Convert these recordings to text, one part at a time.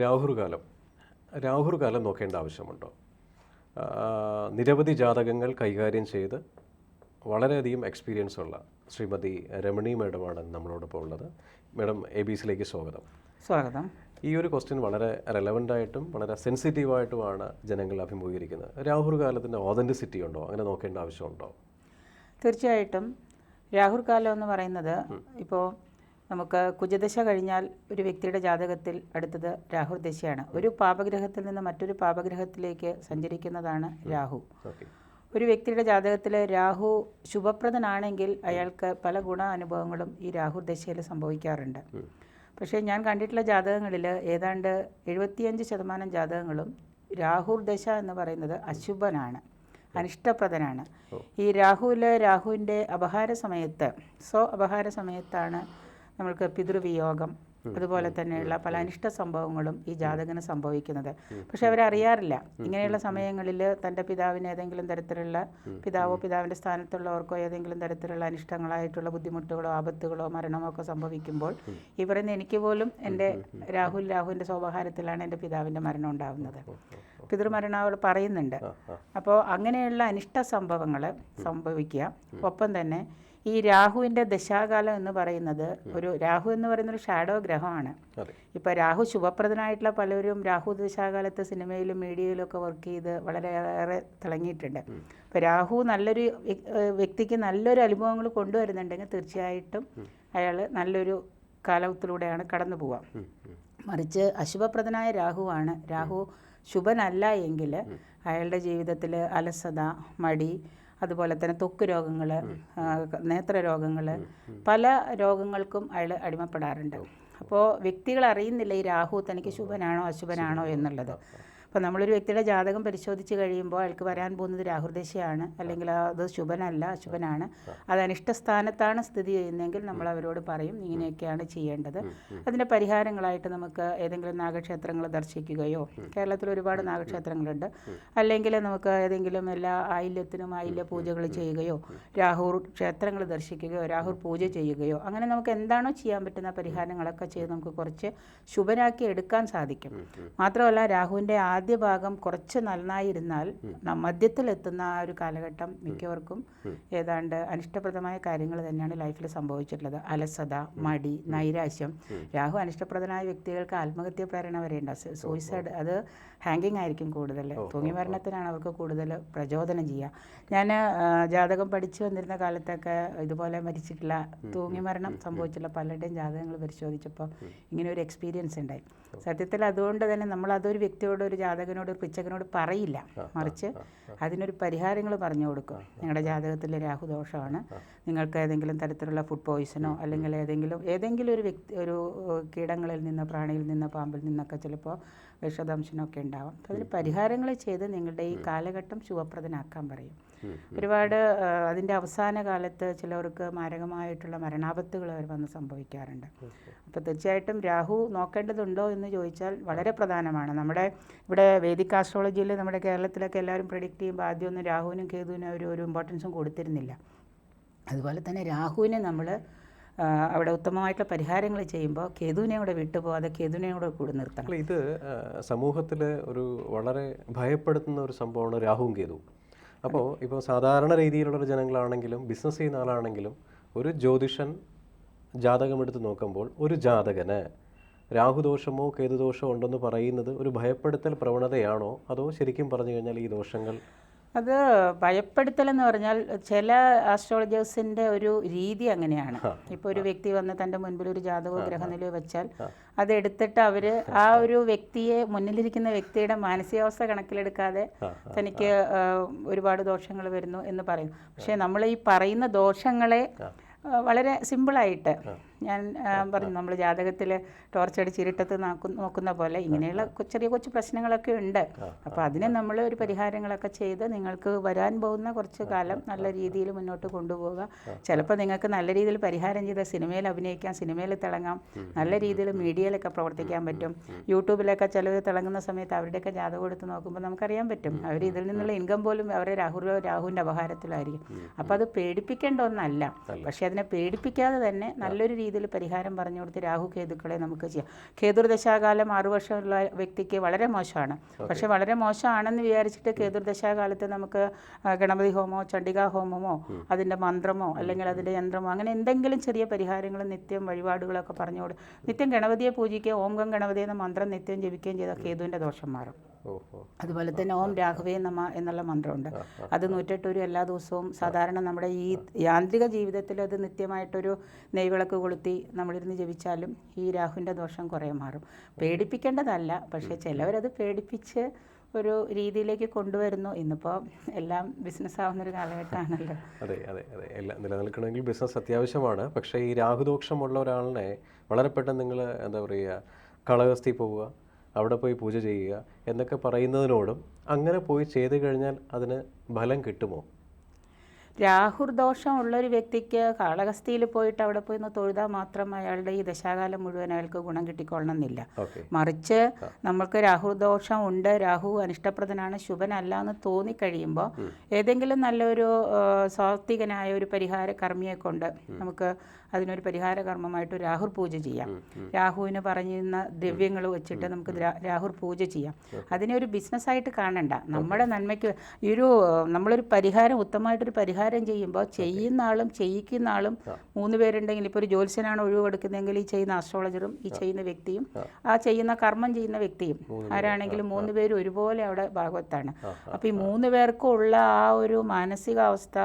രാഹുർകാലം. രാഹുർകാലം നോക്കേണ്ട ആവശ്യമുണ്ടോ? നിരവധി ജാതകങ്ങൾ കൈകാര്യം ചെയ്ത് വളരെയധികം എക്സ്പീരിയൻസ് ഉള്ള ശ്രീമതി രമണി മാഡമാണ് നമ്മളോടൊപ്പം ഉള്ളത്. മാഡം എ ബി സിയിലേക്ക് സ്വാഗതം. സ്വാഗതം. ഈ ഒരു ക്വസ്റ്റ്യൻ വളരെ റെലവന്റ് ആയിട്ടും വളരെ സെൻസിറ്റീവായിട്ടുമാണ് ജനങ്ങൾ അഭിമുഖീകരിക്കുന്നത്. രാഹുൽ കാലത്തിന്റെ ഓതന്റിസിറ്റി ഉണ്ടോ? അങ്ങനെ നോക്കേണ്ട ആവശ്യമുണ്ടോ? തീർച്ചയായിട്ടും. രാഹുൽ കാലം എന്ന് പറയുന്നത് ഇപ്പോൾ നമുക്ക് കുജദശ കഴിഞ്ഞാൽ ഒരു വ്യക്തിയുടെ ജാതകത്തിൽ അടുത്തത് രാഹു ദശയാണ്. ഒരു പാപഗ്രഹത്തിൽ നിന്ന് മറ്റൊരു പാപഗ്രഹത്തിലേക്ക് സഞ്ചരിക്കുന്നതാണ് രാഹു. ഒരു വ്യക്തിയുടെ ജാതകത്തിൽ രാഹു ശുഭപ്രദനാണെങ്കിൽ അയാൾക്ക് പല ഗുണ അനുഭവങ്ങളും ഈ രാഹു ദശയിൽ സംഭവിക്കാറുണ്ട്. പക്ഷേ ഞാൻ കണ്ടിട്ടുള്ള ജാതകങ്ങളിൽ ഏതാണ്ട് എഴുപത്തിയഞ്ച് ശതമാനം ജാതകങ്ങളും രാഹുർ ദശ എന്ന് പറയുന്നത് അശുഭനാണ് അനിഷ്ടപ്രദനാണ്. ഈ രാഹുവിൽ രാഹുവിന്റെ അപഹാര സമയത്ത് സ്വ അപഹാര സമയത്താണ് നമ്മൾക്ക് പിതൃവിയോഗം അതുപോലെ തന്നെയുള്ള പല അനിഷ്ട സംഭവങ്ങളും ഈ ജാതകന് സംഭവിക്കുന്നത്. പക്ഷെ അവരറിയാറില്ല. ഇങ്ങനെയുള്ള സമയങ്ങളിൽ തന്റെ പിതാവിന് ഏതെങ്കിലും തരത്തിലുള്ള പിതാവോ പിതാവിന്റെ സ്ഥാനത്തുള്ളവർക്കോ ഏതെങ്കിലും തരത്തിലുള്ള അനിഷ്ടങ്ങളായിട്ടുള്ള ബുദ്ധിമുട്ടുകളോ ആപത്തുകളോ മരണമോ ഒക്കെ സംഭവിക്കുമ്പോൾ ഈ പറയുന്ന എനിക്ക് പോലും എന്റെ രാഹുൽ രാഹുവിന്റെ സ്വഭാവത്തിലാണ് എന്റെ പിതാവിന്റെ മരണം ഉണ്ടാകുന്നത് പിതൃമരണം അവൾ പറയുന്നുണ്ട്. അപ്പോൾ അങ്ങനെയുള്ള അനിഷ്ട സംഭവങ്ങൾ സംഭവിക്കുക. ഒപ്പം തന്നെ ഈ രാഹുവിന്റെ ദശാകാലം എന്ന് പറയുന്നത് ഒരു രാഹു എന്ന് പറയുന്ന ഒരു ഷാഡോ ഗ്രഹമാണ്. ഇപ്പോൾ രാഹു ശുഭപ്രദനായിട്ടുള്ള പലരും രാഹു ദശാകാലത്ത് സിനിമയിലും മീഡിയയിലും ഒക്കെ വർക്ക് ചെയ്ത് വളരെയേറെ തിളങ്ങിയിട്ടുണ്ട്. അപ്പോൾ രാഹു നല്ലൊരു വ്യക്തിക്ക് നല്ലൊരു അനുഭവങ്ങൾ കൊണ്ടുവരുന്നുണ്ടെങ്കിൽ തീർച്ചയായിട്ടും അയാൾ നല്ലൊരു കാലത്തിലൂടെയാണ് കടന്നു പോവാം. മറിച്ച് അശുഭപ്രദനായ രാഹുവാണ്. രാഹു ശുഭനല്ല എങ്കിൽ അയാളുടെ ജീവിതത്തിൽ അലസത മടി അതുപോലെ തന്നെ തൊക്ക് രോഗങ്ങൾ നേത്ര രോഗങ്ങൾ പല രോഗങ്ങൾക്കും അയാൾ അടിമപ്പെടാറുണ്ട്. അപ്പോൾ വ്യക്തികൾ അറിയുന്നില്ല ഈ രാഹു തനിക്ക് ശുഭനാണോ അശുഭനാണോ എന്നുള്ളത്. അപ്പോൾ നമ്മളൊരു വ്യക്തിയുടെ ജാതകം പരിശോധിച്ച് കഴിയുമ്പോൾ അയാൾക്ക് വരാൻ പോകുന്നത് രാഹുർദശയാണ് അല്ലെങ്കിൽ അത് ശുഭനല്ല അശുഭനാണ്. അത് അനിഷ്ടസ്ഥാനത്താണ് സ്ഥിതി ചെയ്യുന്നതെങ്കിൽ നമ്മൾ അവരോട് പറയും ഇങ്ങനെയൊക്കെയാണ് ചെയ്യേണ്ടത്. അതിന്റെ പരിഹാരങ്ങളായിട്ട് നമുക്ക് ഏതെങ്കിലും നാഗക്ഷേത്രങ്ങൾ ദർശിക്കുകയോ കേരളത്തിൽ ഒരുപാട് നാഗക്ഷേത്രങ്ങളുണ്ട്. അല്ലെങ്കിൽ നമുക്ക് ഏതെങ്കിലും എല്ലാ ആയില്യത്തിനും ആയില്യ പൂജകൾ ചെയ്യുകയോ രാഹുർ ക്ഷേത്രങ്ങൾ ദർശിക്കുകയോ രാഹുർ പൂജ ചെയ്യുകയോ അങ്ങനെ നമുക്ക് എന്താണോ ചെയ്യാൻ പറ്റുന്ന പരിഹാരങ്ങളൊക്കെ ചെയ്ത് നമുക്ക് കുറച്ച് ശുഭനാക്കി എടുക്കാൻ സാധിക്കും. മാത്രമല്ല രാഹുവിന്റെ ആദ്യ ഭാഗം കുറച്ച് നന്നായിരുന്നാൽ മധ്യത്തിൽ മധ്യത്തിലെത്തുന്ന ആ ഒരു കാലഘട്ടം മിക്കവർക്കും ഏതാണ്ട് അനിഷ്ടപ്രദമായ കാര്യങ്ങൾ തന്നെയാണ് ലൈഫിൽ സംഭവിച്ചിട്ടുള്ളത്. അലസത മടി നൈരാശ്യം. രാഹു അനിഷ്ടപ്രദനായ വ്യക്തികൾക്ക് ആത്മഹത്യ പ്രേരണ വരെ ഉണ്ട്. സൂയിസൈഡ് അത് ഹാങ്കിങ് ആയിരിക്കും കൂടുതൽ. തൂങ്ങി മരണത്തിനാണ് അവർക്ക് കൂടുതൽ പ്രചോദനം ചെയ്യുക. ഞാൻ ജാതകം പഠിച്ചു വന്നിരുന്ന കാലത്തൊക്കെ ഇതുപോലെ മരിച്ചിട്ടുള്ള തൂങ്ങി മരണം സംഭവിച്ചിട്ടുള്ള പലരുടെയും ജാതകങ്ങൾ പരിശോധിച്ചപ്പോൾ ഇങ്ങനെ ഒരു എക്സ്പീരിയൻസ് ഉണ്ടായി. സത്യത്തിൽ അതുകൊണ്ട് തന്നെ നമ്മൾ അതൊരു വ്യക്തിയോട് ഒരു ജാതകനോട് ഒരു പിച്ചകനോട് പറയില്ല. മറിച്ച് അതിനൊരു പരിഹാരങ്ങൾ പറഞ്ഞു കൊടുക്കും. നിങ്ങളുടെ ജാതകത്തിൽ രാഹുദോഷമാണ്. നിങ്ങൾക്ക് ഏതെങ്കിലും തരത്തിലുള്ള ഫുഡ് പോയിസണോ അല്ലെങ്കിൽ ഏതെങ്കിലും ഏതെങ്കിലും ഒരു വ്യക്തി ഒരു കീടങ്ങളിൽ നിന്നോ പ്രാണിയിൽ നിന്നോ പാമ്പിൽ നിന്നൊക്കെ ചിലപ്പോൾ വിഷദംശനമൊക്കെ ഉണ്ടാവാം. അപ്പോൾ അതിന് പരിഹാരങ്ങൾ ചെയ്ത് നിങ്ങളുടെ ഈ കാലഘട്ടം ശുഭപ്രദനാക്കാൻ പറയും. ഒരുപാട് അതിന്റെ അവസാന കാലത്ത് ചിലവർക്ക് മാരകമായിട്ടുള്ള മരണാപത്തുകൾ അവർ വന്ന് സംഭവിക്കാറുണ്ട്. അപ്പോൾ തീർച്ചയായിട്ടും രാഹു നോക്കേണ്ടതുണ്ടോ എന്ന് ചോദിച്ചാൽ വളരെ പ്രധാനമാണ്. നമ്മുടെ ഇവിടെ വേദിക് ആസ്ട്രോളജിയിൽ നമ്മുടെ കേരളത്തിലൊക്കെ എല്ലാവരും പ്രിഡിക്റ്റ് ചെയ്യുമ്പോൾ ആദ്യമൊന്നും രാഹുവിനും കേതുവിനും ഒരു ഒരു ഇമ്പോർട്ടൻസും കൊടുത്തിരുന്നില്ല. അതുപോലെ തന്നെ രാഹുവിനെ നമ്മൾ അവിടെ ഉത്തമമായിട്ടുള്ള പരിഹാരങ്ങൾ ചെയ്യുമ്പോൾ കേതുവിനെ കൂടെ വിട്ടുപോകാതെ കേതുവിനെ കൂടെ കൂടെ നിർത്തണം. ഇത് സമൂഹത്തിൽ ഒരു വളരെ ഭയപ്പെടുത്തുന്ന ഒരു സംഭവമാണ് രാഹുവും കേതുവും. അപ്പോൾ ഇപ്പോൾ സാധാരണ രീതിയിലുള്ള ജനങ്ങളാണെങ്കിലും ബിസിനസ് ചെയ്യുന്ന ആളാണെങ്കിലും ഒരു ജ്യോതിഷൻ ജാതകമെടുത്ത് നോക്കുമ്പോൾ ഒരു ജാതകന് രാഹുദോഷമോ കേതുദോഷമോ ഉണ്ടെന്ന് പറയുന്നത് ഒരു ഭയപ്പെടുത്തൽ പ്രവണതയാണോ? അതോ ശരിക്കും പറഞ്ഞു കഴിഞ്ഞാൽ ഈ ദോഷങ്ങൾ അത് ഭയപ്പെടുത്തൽ എന്ന് പറഞ്ഞാൽ ചില ആസ്ട്രോളജേഴ്സിന്റെ ഒരു രീതി അങ്ങനെയാണ്. ഇപ്പോൾ ഒരു വ്യക്തി വന്ന് തന്റെ മുൻപിൽ ഒരു ജാതക ഗ്രഹനില വെച്ചാൽ അത് എടുത്തിട്ട് അവർ ആ ഒരു വ്യക്തിയെ മുന്നിലിരിക്കുന്ന വ്യക്തിയുടെ മാനസികാവസ്ഥ കണക്കിലെടുക്കാതെ തനിക്ക് ഒരുപാട് ദോഷങ്ങൾ വരുന്നു എന്ന് പറയും. പക്ഷേ നമ്മൾ ഈ പറയുന്ന ദോഷങ്ങളെ വളരെ സിമ്പിളായിട്ട് ഞാൻ പറഞ്ഞു നമ്മൾ ജാതകത്തിൽ ടോർച്ചടിച്ച് ഇരുട്ടത്ത് നാക്കു- നോക്കുന്ന പോലെ ഇങ്ങനെയുള്ള ചെറിയ കൊച്ചു പ്രശ്നങ്ങളൊക്കെ ഉണ്ട്. അപ്പോൾ അതിനെ നമ്മൾ ഒരു പരിഹാരങ്ങളൊക്കെ ചെയ്ത് നിങ്ങൾക്ക് വരാൻ പോകുന്ന കുറച്ച് കാലം നല്ല രീതിയിൽ മുന്നോട്ട് കൊണ്ടുപോവുക. ചിലപ്പോൾ നിങ്ങൾക്ക് നല്ല രീതിയിൽ പരിഹാരം ചെയ്ത സിനിമയിൽ അഭിനയിക്കാം സിനിമയിൽ തിളങ്ങാം. നല്ല രീതിയിൽ മീഡിയയിലൊക്കെ പ്രവർത്തിക്കാൻ പറ്റും. യൂട്യൂബിലൊക്കെ ചിലർ തിളങ്ങുന്ന സമയത്ത് അവരുടെയൊക്കെ ജാതകം എടുത്ത് നോക്കുമ്പോൾ നമുക്കറിയാൻ പറ്റും. അവർ ഇതിൽ നിന്നുള്ള ഇൻകം പോലും അവരെ രാഹുലോ രാഹുവിന്റെ അപഹാരത്തിലായിരിക്കും. അപ്പോൾ അത് പേടിപ്പിക്കേണ്ട ഒന്നല്ല. പക്ഷേ അതിനെ പേടിപ്പിക്കാതെ തന്നെ നല്ലൊരു രീതിയിൽ രീതിയിൽ പരിഹാരം പറഞ്ഞു കൊടുത്ത് രാഹു കേതുക്കളെ നമുക്ക് ചെയ്യാം. കേതുർദശാകാലം ആറു വർഷമുള്ള വ്യക്തിക്ക് വളരെ മോശമാണ്. പക്ഷെ വളരെ മോശമാണെന്ന് വിചാരിച്ചിട്ട് കേതുർദശാകാലത്ത് നമുക്ക് ഗണപതി ഹോമോ ചണ്ഡികാ ഹോമമോ അതിന്റെ മന്ത്രമോ അല്ലെങ്കിൽ അതിന്റെ യന്ത്രമോ അങ്ങനെ എന്തെങ്കിലും ചെറിയ പരിഹാരങ്ങൾ നിത്യം വഴിപാടുകളൊക്കെ പറഞ്ഞുകൊടുക്കും നിത്യം ഗണപതിയെ പൂജിക്കുകയും ഓം ഗം ഗണപതി എന്ന മന്ത്രം നിത്യം ജപിക്കുകയും ചെയ്താൽ കേതുവിന്റെ ദോഷം മാറും. അതുപോലെ തന്നെ ഓം രാഘവേ നമ എന്നുള്ള മന്ത്രമുണ്ട്. അത് നൂറ്റെട്ടൊരു എല്ലാ ദിവസവും സാധാരണ നമ്മുടെ ഈ യാന്ത്രിക ജീവിതത്തിൽ അത് നിത്യമായിട്ടൊരു നെയ്വിളക്ക് കൊളുത്തി നമ്മളിരുന്ന് ജപിച്ചാലും ഈ രാഹുവിന്റെ ദോഷം കുറേ മാറും. പേടിപ്പിക്കേണ്ടതല്ല പക്ഷേ ചിലവരത് പേടിപ്പിച്ച് ഒരു രീതിയിലേക്ക് കൊണ്ടുവരുന്നു. ഇന്നിപ്പോൾ എല്ലാം ബിസിനസ് ആവുന്ന ഒരു കാലഘട്ടമാണല്ലോ. അതെ അതെ അതെ. എല്ലാം നിലനിൽക്കണമെങ്കിൽ ബിസിനസ് അത്യാവശ്യമാണ്. പക്ഷേ ഈ രാഹുദോഷമുള്ള ഒരാളിനെ വളരെ പെട്ടെന്ന് നിങ്ങൾ എന്താ പറയുക കളകസ്തി പോവുക. അവിടെ പോയി പൂജ ചെയ്യുക എന്നൊക്കെ പറയുന്നതിനോടും അങ്ങനെ പോയി ചെയ്തു കഴിഞ്ഞാൽ അതിന് ഫലം കിട്ടുമോ? രാഹുർ ദോഷം ഉള്ളൊരു വ്യക്തിക്ക് കാളഹസ്തിയിൽ പോയിട്ട് അവിടെ പോയി ഒന്ന് തൊഴുതാൽ മാത്രം അയാളുടെ ഈ ദശാകാലം മുഴുവൻ അയാൾക്ക് ഗുണം കിട്ടിക്കൊള്ളണമെന്നില്ല. എന്നില്ല മറിച്ച് നമ്മൾക്ക് രാഹുർദോഷം ഉണ്ട് രാഹു അനിഷ്ടപ്രദനാണ് ശുഭനല്ല എന്ന് തോന്നിക്കഴിയുമ്പോൾ ഏതെങ്കിലും നല്ലൊരു സാത്വികനായ ഒരു പരിഹാര കർമ്മിയെ കൊണ്ട് നമുക്ക് അതിനൊരു പരിഹാര കർമ്മമായിട്ട് രാഹുർ പൂജ ചെയ്യാം. രാഹുവിന് പറഞ്ഞിരുന്ന ദ്രവ്യങ്ങൾ വെച്ചിട്ട് നമുക്ക് രാഹുർ പൂജ ചെയ്യാം. അതിനെ ഒരു ബിസിനസ്സായിട്ട് കാണണ്ട. നമ്മുടെ നന്മയ്ക്ക് ഈ ഒരു നമ്മളൊരു പരിഹാരം ഉത്തമമായിട്ടൊരു പരിഹാരം ചെയ്യുമ്പോൾ ചെയ്യുന്ന ആളും ചെയ്യിക്കുന്ന ആളും മൂന്ന് പേരുണ്ടെങ്കിൽ ഇപ്പോൾ ഒരു ജ്യോത്സ്യനാണ് ഒഴിവെടുക്കുന്നതെങ്കിൽ ഈ ചെയ്യുന്ന ആസ്ട്രോളജറും ഈ ചെയ്യുന്ന വ്യക്തിയും ആ. ചെയ്യുന്ന കർമ്മം ചെയ്യുന്ന വ്യക്തിയും ആരാണെങ്കിലും മൂന്ന് പേര് ഒരുപോലെ അവിടെ ഭാഗവത്താണ്. അപ്പോൾ ഈ മൂന്ന് പേർക്കും ഉള്ള ആ ഒരു മാനസികാവസ്ഥ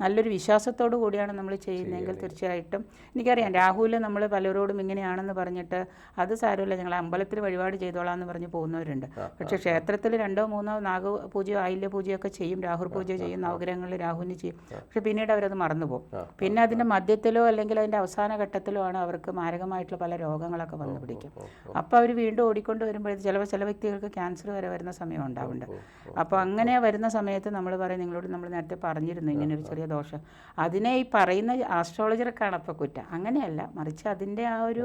നല്ലൊരു വിശ്വാസത്തോടു കൂടിയാണ് നമ്മൾ ചെയ്യുന്നതെങ്കിൽ തീർച്ചയായിട്ടും എനിക്കറിയാം. രാഹുൽ നമ്മൾ പലരോടും ഇങ്ങനെയാണെന്ന് പറഞ്ഞിട്ട് അത് സാരമില്ല. ഞങ്ങൾ അമ്പലത്തിൽ വഴിപാട് ചെയ്തോളാം എന്ന് പറഞ്ഞ് പോകുന്നവരുണ്ട്. പക്ഷേ ക്ഷേത്രത്തിൽ രണ്ടോ മൂന്നോ നാഗ പൂജയോ ആയില്യ പൂജയൊക്കെ ചെയ്യും. രാഹുൽ പൂജ ചെയ്യും. നവഗ്രഹങ്ങളിൽ രാഹുവിന് ചെയ്യും. പക്ഷെ പിന്നീട് അവരത് മറന്നുപോകും പിന്നെ അതിന്റെ മധ്യത്തിലോ അല്ലെങ്കിൽ അതിന്റെ അവസാന ഘട്ടത്തിലോ ആണ് അവർക്ക് മാരകമായിട്ടുള്ള പല രോഗങ്ങളൊക്കെ വന്നു പിടിക്കും. അപ്പോൾ അവർ വീണ്ടും ഓടിക്കൊണ്ട് വരുമ്പോഴത്തേക്ക് ചിലപ്പോൾ ചില വ്യക്തികൾക്ക് ക്യാൻസർ വരെ വരുന്ന സമയം ഉണ്ടാവുന്നുണ്ട്. അപ്പോൾ അങ്ങനെ വരുന്ന സമയത്ത് നമ്മൾ പറയും നിങ്ങളോട് നമ്മൾ നേരത്തെ പറഞ്ഞിരുന്നു ഇങ്ങനെ ഒരു ചെറിയ ദോഷം. അതിനെ ഈ പറയുന്ന ആസ്ട്രോളജർക്കാണ് അപ്പോൾ കുറ്റം. അങ്ങനെയല്ല. മറിച്ച് അതിന്റെ ആ ഒരു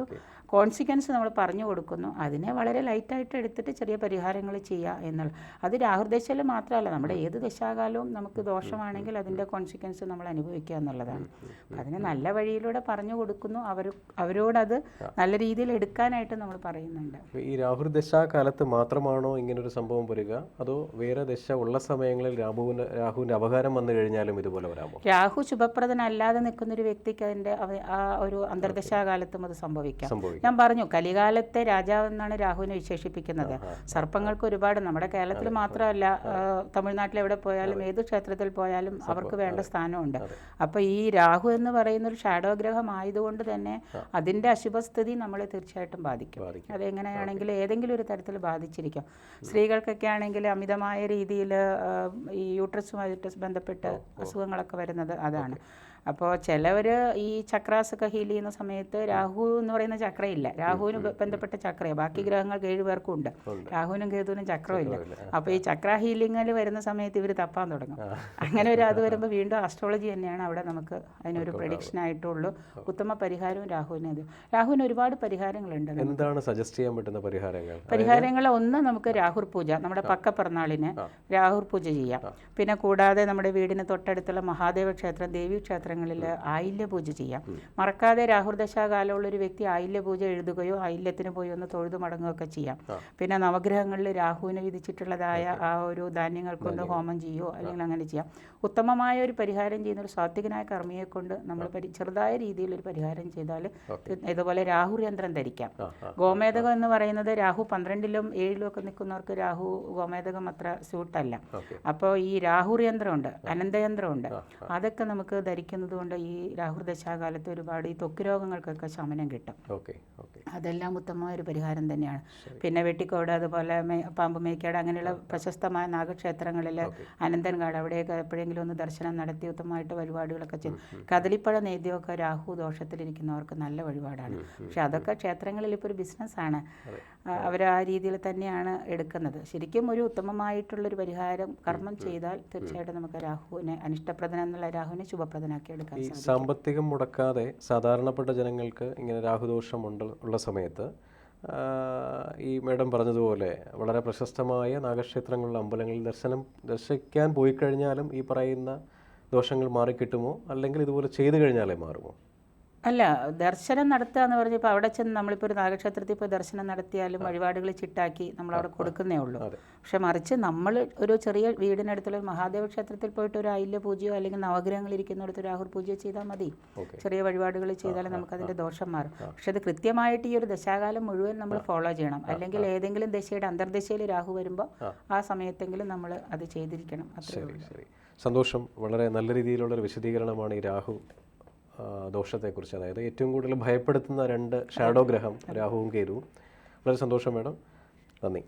കോൺസിക്വൻസ് നമ്മൾ പറഞ്ഞു കൊടുക്കുന്നു. അതിനെ വളരെ ലൈറ്റായിട്ട് എടുത്തിട്ട് ചെറിയ പരിഹാരങ്ങൾ ചെയ്യുക എന്നുള്ള. അത് രാഹുർദശയിൽ മാത്രമല്ല നമ്മുടെ ഏത് ദശാകാലവും നമുക്ക് ദോഷമാണെങ്കിൽ അതിന്റെ കോൺസിക്വൻസ് നമ്മൾ അനുഭവിക്കുക എന്നുള്ളതാണ്. അതിനെ നല്ല വഴിയിലൂടെ പറഞ്ഞു കൊടുക്കുന്നു. അവർ അവരോടത് നല്ല രീതിയിൽ എടുക്കാനായിട്ട് നമ്മൾ പറയുന്നുണ്ട്. ഈ രാഹുൽ ദശാകാലത്ത് മാത്രമാണോ ഇങ്ങനൊരു സംഭവം വരിക? അതോ വേറെ ദശ ഉള്ള സമയങ്ങളിൽ രാഹുവിന്റെ രാഹുവിന്റെ അപകാരം വന്നു കഴിഞ്ഞാലും ഇതുപോലെ വരാമോ? രാഹു ശുഭപ്രദനല്ലാതെ നിൽക്കുന്ന ഒരു വ്യക്തിക്ക് അതിന്റെ ആ ഒരു അന്തർദശാകാലത്തും അത് സംഭവിക്കും. ഞാൻ പറഞ്ഞു കലികാലത്തെ രാജാവ് എന്നാണ് രാഹുവിനെ വിശേഷിപ്പിക്കുന്നത്. സർപ്പങ്ങൾക്ക് ഒരുപാട് നമ്മുടെ കേരളത്തിൽ മാത്രമല്ല തമിഴ്നാട്ടിൽ എവിടെ പോയാലും ഏത് ക്ഷേത്രത്തിൽ പോയാലും അവർക്ക് വേണ്ട സ്ഥാനമുണ്ട്. അപ്പോൾ ഈ രാഹു എന്ന് പറയുന്ന ഒരു ഷാഡോ ഗ്രഹം ആയതുകൊണ്ട് തന്നെ അതിന്റെ അശുഭസ്ഥിതി നമ്മളെ തീർച്ചയായിട്ടും ബാധിക്കും. ബാധിക്കും. അതെങ്ങനെയാണെങ്കിൽ ഏതെങ്കിലും ഒരു തരത്തിൽ ബാധിച്ചിരിക്കും. സ്ത്രീകൾക്കൊക്കെ ആണെങ്കിൽ അമിതമായ രീതിയിൽ ഈ യൂട്രസുമായിട്ട് ബന്ധപ്പെട്ട് അസുഖങ്ങളൊക്കെ വരുന്നത് അതാണ്. അപ്പോൾ ചിലവർ ഈ ചക്രാസൊക്കെ ഹീൽ ചെയ്യുന്ന സമയത്ത് രാഹു എന്ന് പറയുന്ന ചക്രയില്ല. രാഹുവിന് ബന്ധപ്പെട്ട ചക്രയാണ് ബാക്കി ഗ്രഹങ്ങൾക്ക് ഏഴ് പേർക്കും ഉണ്ട്. രാഹുവിനും കേതുവിനും ചക്രമില്ല. അപ്പോൾ ഈ ചക്ര ഹീലിങ്ങിൽ വരുന്ന സമയത്ത് ഇവർ തപ്പാൻ തുടങ്ങും. അങ്ങനെ ഒരു അത് വരുമ്പോൾ വീണ്ടും ആസ്ട്രോളജി തന്നെയാണ് അവിടെ നമുക്ക് അതിനൊരു പ്രഡിക്ഷൻ ആയിട്ടുള്ളൂ. ഉത്തമ പരിഹാരവും രാഹുവിന് രാഹുവിന് ഒരുപാട് പരിഹാരങ്ങളുണ്ട് എന്താണ് സജസ്റ്റ് ചെയ്യാൻ പറ്റുന്ന പരിഹാരങ്ങൾ? പരിഹാരങ്ങൾ ഒന്ന് നമുക്ക് രാഹുർ പൂജ നമ്മുടെ പക്ക പിറന്നാളിന് രാഹുർ പൂജ ചെയ്യാം. പിന്നെ കൂടാതെ നമ്മുടെ വീടിന് തൊട്ടടുത്തുള്ള മഹാദേവ ക്ഷേത്രം ദേവി ക്ഷേത്രങ്ങളിൽ ആയില്യ പൂജ ചെയ്യാം. മറക്കാതെ രാഹുർ കാലമുള്ള ഒരു വ്യക്തി ആയില്യ പൂജ എഴുതുകയോ ആയില്യത്തിന് പോയി ഒന്ന് തൊഴുതു മടങ്ങുകയൊക്കെ ചെയ്യാം. പിന്നെ നവഗ്രഹങ്ങളിൽ രാഹുവിന് വിധിച്ചിട്ടുള്ളതായ ആ ഒരു ധാന്യങ്ങൾ കൊണ്ട് ഹോമം ചെയ്യുകയോ അല്ലെങ്കിൽ അങ്ങനെ ചെയ്യാം. ഉത്തമമായ ഒരു പരിഹാരം ചെയ്യുന്ന ഒരു സാത്വികനായ കർമ്മിയെ കൊണ്ട് നമ്മൾ ചെറുതായ രീതിയിൽ ഒരു പരിഹാരം ചെയ്താൽ ഇതുപോലെ രാഹു യന്ത്രം ധരിക്കാം. ഗോമേതകം എന്ന് പറയുന്നത് രാഹു പന്ത്രണ്ടിലും ഏഴിലും ഒക്കെ നിൽക്കുന്നവർക്ക് രാഹു ഗോമേതകം അത്ര സ്യൂട്ടല്ല. അപ്പോൾ ഈ രാഹുർ യന്ത്രമുണ്ട് അനന്തയന്ത്രമുണ്ട് അതൊക്കെ നമുക്ക് ധരിക്കുന്നത് കൊണ്ട് ഈ രാഹുദശാകാലത്ത് ഒരുപാട് ഈ ത്വക്ക് രോഗങ്ങൾക്കൊക്കെ ശമനം കിട്ടും. Okay okay. അതെല്ലാം ഉത്തമമായ ഒരു പരിഹാരം തന്നെയാണ്. പിന്നെ വെട്ടിക്കോട് അതുപോലെ പാമ്പ് മേക്കാട് അങ്ങനെയുള്ള പ്രശസ്തമായ നാഗക്ഷേത്രങ്ങളിൽ അനന്തൻകാട് അവിടെയൊക്കെ എപ്പോഴെങ്കിലും ഒന്ന് ദർശനം നടത്തി ഉത്തമമായിട്ട് വഴിപാടുകളൊക്കെ ചെയ്യും കദളിപ്പഴ നേദ്യമൊക്കെ രാഹു ദോഷത്തിലിരിക്കുന്നവർക്ക് നല്ല വഴിപാടാണ്. പക്ഷെ അതൊക്കെ ക്ഷേത്രങ്ങളിൽ ഇപ്പോൾ ഒരു ബിസിനസ്സാണ്. അവർ ആ രീതിയിൽ തന്നെയാണ് എടുക്കുന്നത്. ശരിക്കും ഒരു ഉത്തമമായിട്ടുള്ളൊരു പരിഹാരം കർമ്മം ചെയ്താൽ തീർച്ചയായിട്ടും നമുക്ക് രാഹുവിനെ അനിഷ്ടപ്രദനം എന്നുള്ള രാഹുവിനെ ശുഭപ്രദനാക്കി എടുക്കാൻ ഈ സാമ്പത്തികം മുടക്കാതെ സാധാരണപ്പെട്ട ജനങ്ങൾക്ക് ഇങ്ങനെ രാഹുദോഷം ഉണ്ട് ഉള്ള സമയത്ത് ഈ മേഡം പറഞ്ഞതുപോലെ വളരെ പ്രശസ്തമായ നാഗക്ഷേത്രങ്ങളിലെ അമ്പലങ്ങളിൽ ദർശനം ദർശിക്കാൻ പോയി കഴിഞ്ഞാലും ഈ പറയുന്ന ദോഷങ്ങൾ മാറിക്കിട്ടുമോ? അല്ലെങ്കിൽ ഇതുപോലെ ചെയ്തു കഴിഞ്ഞാലേ മാറുമോ? അല്ല ദർശനം നടത്തുക എന്ന് പറഞ്ഞപ്പോൾ അവിടെ ചെന്ന് നമ്മളിപ്പോൾ ഒരു നാഗക്ഷേത്രത്തിൽ പോയി ദർശനം നടത്തിയാലും വഴിപാടുകൾ ചിട്ടാക്കി നമ്മളവിടെ കൊടുക്കുന്നേ ഉള്ളൂ. പക്ഷെ മറിച്ച് നമ്മൾ ഒരു ചെറിയ വീടിനടുത്തുള്ള ഒരു മഹാദേവ ക്ഷേത്രത്തിൽ പോയിട്ട് ഒരു അയില്യ പൂജയോ അല്ലെങ്കിൽ നവഗ്രഹങ്ങൾ ഇരിക്കുന്നിടത്ത് ഒരു ആഹുർ പൂജയോ ചെയ്താൽ മതി. ചെറിയ വഴിപാടുകൾ ചെയ്താൽ നമുക്കതിന്റെ ദോഷം മാറും. പക്ഷെ അത് കൃത്യമായിട്ട് ഈ ഒരു ദശാകാലം മുഴുവൻ നമ്മൾ ഫോളോ ചെയ്യണം. അല്ലെങ്കിൽ ഏതെങ്കിലും ദശയുടെ അന്തർദശയിൽ രാഹു വരുമ്പോൾ ആ. സമയത്തെങ്കിലും നമ്മൾ അത് ചെയ്തിരിക്കണം. അത്രേ സന്തോഷം. വളരെ നല്ല രീതിയിലുള്ള ഒരു വിശദീകരണമാണ് ഈ രാഹു ദോഷത്തെക്കുറിച്ച്. അതായത് ഏറ്റവും കൂടുതൽ ഭയപ്പെടുത്തുന്ന രണ്ട് ഷാഡോ ഗ്രഹം രാഹുവും കേതുവും. വളരെ സന്തോഷം മേഡം. നന്ദി.